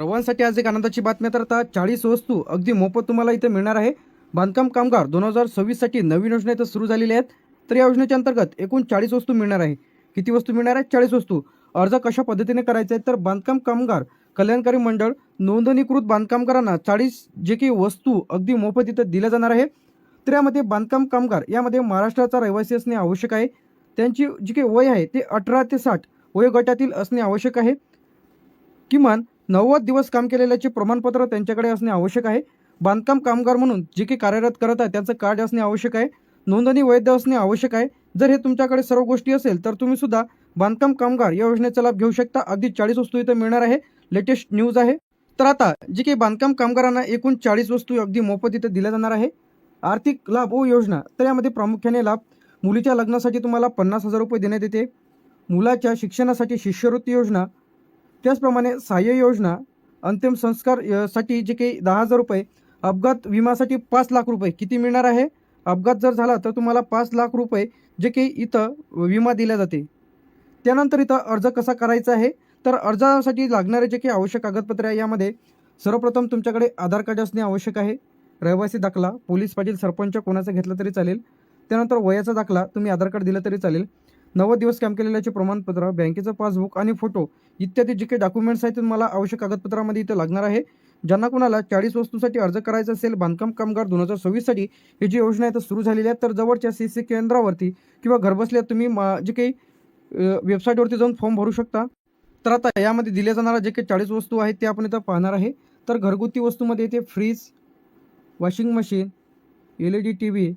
सर्वांसाठी आज एक आनंदाची बातमी तर आता चाळीस वस्तू अगदी मोफत तुम्हाला इथे मिळणार आहे. बांधकाम कामगार दोन हजार सव्वीससाठी नवीन योजना इथं सुरू झालेल्या आहेत. तर या योजनेच्या अंतर्गत एकूण चाळीस वस्तू मिळणार आहे. किती वस्तू मिळणार आहेत? चाळीस वस्तू. अर्ज कशा पद्धतीने करायचा आहे तर बांधकाम कामगार कल्याणकारी मंडळ नोंदणीकृत बांधकामगारांना चाळीस जे काही वस्तू अगदी मोफत इथं दिल्या जाणार आहे. तर यामध्ये बांधकाम कामगार यामध्ये महाराष्ट्राचा रहिवासी असणे आवश्यक आहे. त्यांची जी काही वय आहे ते अठरा ते साठ वयोगटातील असणे आवश्यक आहे. किमान नव्वद दिवस काम केलेल्याचे प्रमाणपत्र त्यांच्याकडे असणे आवश्यक आहे. बांधकाम कामगार म्हणून जे काही कार्यरत करत आहे त्यांचं कार्ड असणे आवश्यक आहे. नोंदणी वैध असणे आवश्यक आहे. जर हे तुमच्याकडे सर्व गोष्टी असेल तर तुम्ही सुद्धा बांधकाम कामगार या योजनेचा लाभ घेऊ शकता. अगदी चाळीस वस्तू इथं मिळणार आहे. लेटेस्ट न्यूज आहे. तर आता जे काही बांधकाम कामगारांना एकूण चाळीस वस्तू अगदी मोफत इथं दिल्या जाणार आहे. आर्थिक लाभ व योजना तर यामध्ये प्रामुख्याने लाभ मुलीच्या लग्नासाठी तुम्हाला पन्नास हजार रुपये देण्यात येते. मुलाच्या शिक्षणासाठी शिष्यवृत्ती योजना त्याचप्रमाणे सहाय्य योजना अंतिम संस्कारसाठी जे काही दहा हजार रुपये अपघात विमासाठी पाच लाख रुपये किती मिळणार आहे? अपघात जर झाला तर तुम्हाला पाच लाख रुपये जे काही इथं विमा दिला जाते त्यानंतर इथं अर्ज कसा करायचा आहे? तर अर्जासाठी लागणारे जे काही आवश्यक कागदपत्रे आहे यामध्ये सर्वप्रथम तुमच्याकडे आधार कार्ड असणे आवश्यक आहे. रहिवासी दाखला पोलीस पाटील सरपंच कोणाचा घेतला तरी चालेल. त्यानंतर वयाचा दाखला तुम्ही आधार कार्ड दिलं तरी चालेल. नव्वद दिवस काम केलेल्याचे प्रमाणपत्र बँकेचं पासबुक आणि फोटो इत्यादी जे काही डॉक्युमेंट्स आहेत ते मला आवश्यक कागदपत्रामध्ये इथं लागणार आहे. ज्यांना कोणाला चाळीस वस्तूसाठी अर्ज करायचा असेल बांधकाम कामगार दोन हजार सव्वीससाठी ही जी योजना आहे तर सुरू झालेली आहे तर जवळच्या सी सी केंद्रावरती किंवा घरबसल्या तुम्ही मा- जे काही वेबसाईटवरती जाऊन फॉर्म भरू शकता. तर आता यामध्ये दिल्या जाणाऱ्या जे काही चाळीस वस्तू आहेत ते आपण इथं पाहणार आहे. तर घरगुती वस्तूमध्ये इथे fridge washing machine L E D T V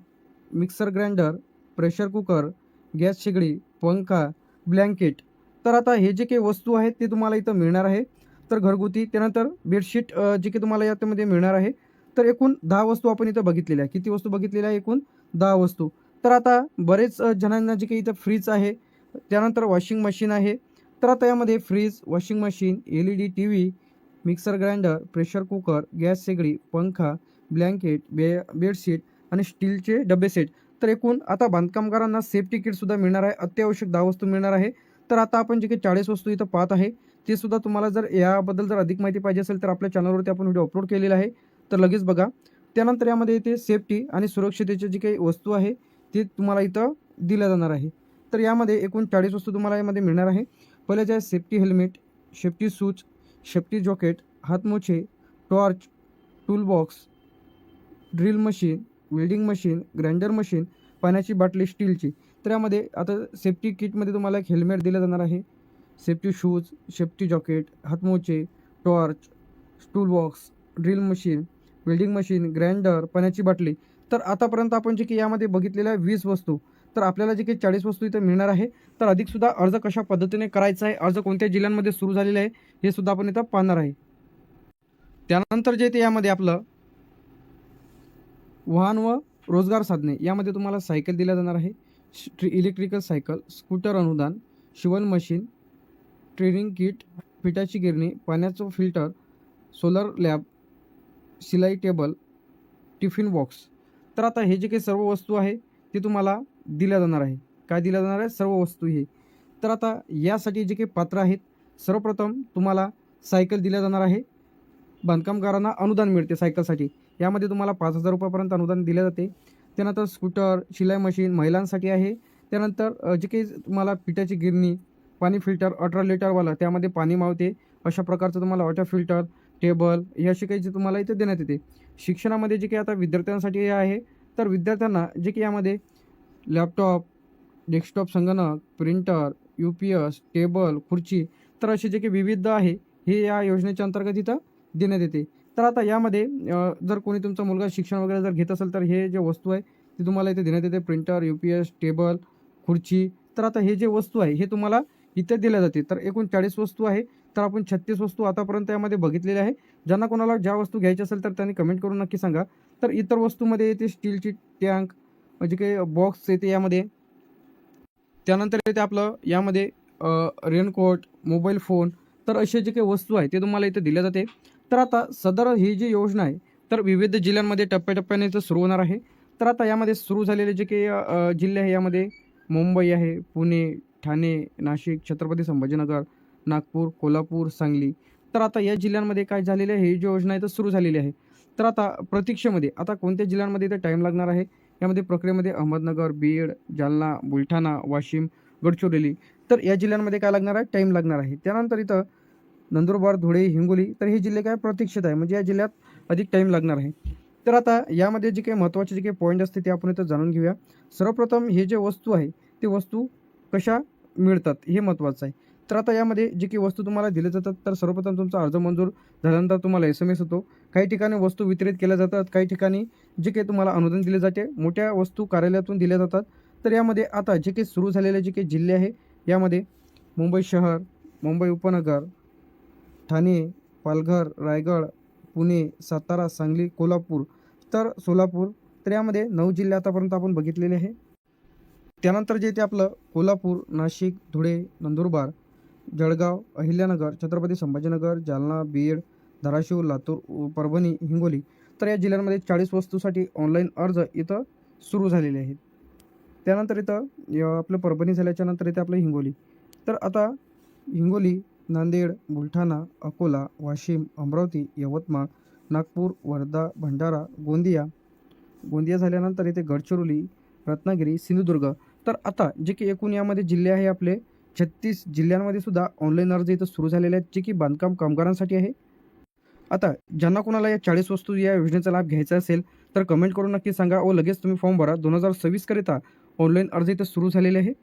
mixer grinder pressure cooker gas शेगडी पंखा ब्लँकेट. तर आता हे जे काही वस्तू आहेत ते तुम्हाला इथं मिळणार आहे. तर घरगुती त्यानंतर बेडशीट जे काही तुम्हाला यामध्ये मिळणार आहे. तर एकूण दहा वस्तू आपण इथं बघितलेल्या आहे किती वस्तू बघितलेल्या आहे एकूण? दहा वस्तू. तर आता बरेच जणांना जे काही इथं फ्रीज आहे त्यानंतर वॉशिंग मशीन आहे. तर आता यामध्ये fridge washing machine L E D T V mixer grinder pressure cooker gas शेगडी पंखा ब्लँकेट बे बेडशीट आणि स्टीलचे डबे सेट. तर एकूण आता बांधकामगारांना सेफ्टी किटसुद्धा मिळणार आहे अत्यावश्यक दहा वस्तू मिळणार आहे. तर आता आपण जे काही चाळीस वस्तू इथं पाहत आहे ते सुद्धा तुम्हाला जर याबद्दल जर अधिक माहिती पाहिजे असेल तर आपल्या चॅनलवरती आपण व्हिडिओ अपलोड केलेला आहे. तर लगेच बघा. त्यानंतर यामध्ये इथे सेफ्टी आणि सुरक्षितेचे जे काही वस्तू आहे ते तुम्हाला इथं दिल्या जाणार आहे. तर यामध्ये एकूण चाळीस वस्तू तुम्हाला यामध्ये मिळणार आहे. पहिले जे आहे safety helmet safety shoes safety jacket हातमोछे torch toolbox drill machine welding machine grinder machine पाण्याची बाटली स्टीलची. तर यामध्ये आता सेफ्टी किटमध्ये तुम्हाला एक हेल्मेट दिलं जाणार आहे. Safety shoes safety jacket हातमोचे torch toolbox drill machine welding machine grinder पाण्याची बाटली. तर आतापर्यंत आपण जे की यामध्ये बघितलेल्या वीस वस्तू तर आपल्याला जे काही चाळीस वस्तू इथं मिळणार आहे. तर अधिकसुद्धा अर्ज कशा पद्धतीने करायचा आहे अर्ज कोणत्या जिल्ह्यांमध्ये सुरू झालेला आहे हे सुद्धा आपण इथं पाहणार आहे. त्यानंतर जे ते यामध्ये आपलं वाहन व रोजगार साधने यामध्ये तुम्हाला सायकल दिल्या जाणार आहे. स्ट्री इलेक्ट्रिकल सायकल स्कूटर अनुदान शिवण मशीन ट्रेनिंग किट पिठाची गिरणी पाण्याचं फिल्टर सोलर लॅब शिलाई टेबल टिफिन बॉक्स तर आता हे जे काही सर्व वस्तू आहे ते तुम्हाला दिल्या जाणार आहे. काय दिल्या जाणार आहे? सर्व वस्तू हे. तर आता यासाठी जे काही पात्र आहेत सर्वप्रथम तुम्हाला सायकल दिल्या जाणार आहे. बांधकामगारांना अनुदान मिळते सायकलसाठी. यामध्ये तुम्हाला पाच हजार रुपयापर्यंत अनुदान दिले जाते. त्यानंतर स्कूटर शिलाई मशीन महिलांसाठी आहे. त्यानंतर जे काही तुम्हाला पिठाची गिरणी पाणी फिल्टर अठरा लिटरवाला त्यामध्ये पाणी मावते. अशा प्रकारचं तुम्हाला वॉटर फिल्टर टेबल हे असे काही जे तुम्हाला इथे देण्यात येते. शिक्षणामध्ये जे काही आता विद्यार्थ्यांसाठी हे आहे तर विद्यार्थ्यांना जे की यामध्ये लॅपटॉप डेस्कटॉप संगणक printer U P S table खुर्ची तर असे जे काही विविध आहे हे या योजनेच्या अंतर्गत इथं देण्यात येते. तर आता यामध्ये जर कोणी तुमचा मुलगा शिक्षण वगैरे जर घेत असेल तर हे जे वस्तू आहे ते तुम्हाला इथे देण्यात येते. Printer U P S table खुर्ची. तर आता हे जे वस्तू आहे हे तुम्हाला इथे दिल्या जाते तर एकूण चाळीस वस्तू आहे. तर आपण छत्तीस वस्तू आतापर्यंत यामध्ये बघितलेल्या आहे ज्यांना कोणाला ज्या वस्तू घ्यायच्या असेल तर त्यांनी कमेंट करून नक्की सांगा. तर इतर वस्तूमध्ये येते स्टीलची टँक म्हणजे काही बॉक्स येते यामध्ये. त्यानंतर येते आपलं यामध्ये रेनकोट मोबाईल फोन तर असे जे काही वस्तू आहे ते तुम्हाला इथे दिल्या जाते. तर आता सदर ही जी योजना आहे तर विविध जिल्ह्यांमध्ये टप्प्याटप्प्याने तर सुरू होणार आहे. तर आता यामध्ये सुरू झालेले जे काही जिल्हे आहे यामध्ये मुंबई आहे पुणे ठाणे नाशिक छत्रपती संभाजीनगर नागपूर कोल्हापूर सांगली. तर आता या जिल्ह्यांमध्ये काय झालेले आहे ही जी योजना आहे तर सुरू झालेली आहे. तर आता प्रतीक्षेमध्ये आता कोणत्या जिल्ह्यांमध्ये इथे टाईम लागणार आहे? यामध्ये प्रक्रियेमध्ये अहमदनगर बीड जालना बुलढाणा वाशिम गडचिरोली. तर या जिल्ह्यांमध्ये काय लागणार आहे? टाईम लागणार आहे. त्यानंतर इथं नंदुरबार धुळे हिंगोली तर हे जिल्हे काय प्रतीक्षित आहे. म्हणजे या जिल्ह्यात अधिक टाईम लागणार आहे. तर आता यामध्ये जे काही महत्त्वाचे जे काही पॉईंट असते ते आपण इथं जाणून घेऊया. सर्वप्रथम हे जे वस्तू आहे ते वस्तू कशा मिळतात हे महत्त्वाचं आहे. तर आता यामध्ये जे काही वस्तू तुम्हाला दिल्या जातात तर सर्वप्रथम तुमचा अर्ज मंजूर झाल्यानंतर तुम्हाला एस एम एस होतो काही ठिकाणी वस्तू वितरित केल्या जातात काही ठिकाणी जे काही तुम्हाला अनुदान दिले जाते मोठ्या वस्तू कार्यालयातून दिल्या जातात. तर यामध्ये आता जे काही सुरू झालेले जे काही जिल्हे आहे यामध्ये मुंबई शहर मुंबई उपनगर ठाणे पालघर रायगड पुणे सातारा सांगली कोल्हापूर तर सोलापूर तर यामध्ये नऊ जिल्हे आतापर्यंत आपण बघितलेले आहे. त्यानंतर जे ते आपलं कोल्हापूर नाशिक धुळे नंदुरबार जळगाव अहिल्यानगर छत्रपती संभाजीनगर जालना बीड धाराशिव लातूर परभणी हिंगोली तर या जिल्ह्यांमध्ये चाळीस वस्तूसाठी ऑनलाईन अर्ज इथं सुरू झालेले आहेत. त्यानंतर इथं आपलं परभणी झाल्याच्यानंतर इथे आपलं हिंगोली. तर आता हिंगोली नांदेड बुलढाणा अकोला वाशिम अमरावती यवतमाळ नागपूर वर्धा भंडारा गोंदिया. गोंदिया झाल्यानंतर इथे गडचिरोली रत्नागिरी सिंधुदुर्ग. तर आता जे की एकूण यामध्ये जिल्हे आहे आपले छत्तीस जिल्ह्यांमध्ये सुद्धा ऑनलाईन अर्ज इथं सुरू झालेले आहेत जे की बांधकाम कामगारांसाठी आहे. आता ज्यांना कोणाला या चाळीस वस्तू या योजनेचा लाभ घ्यायचा असेल तर कमेंट करून नक्की सांगा व लगेच तुम्ही फॉर्म भरा. दोन हजार सव्वीसकरिता ऑनलाईन अर्ज इथं सुरू झालेले आहे.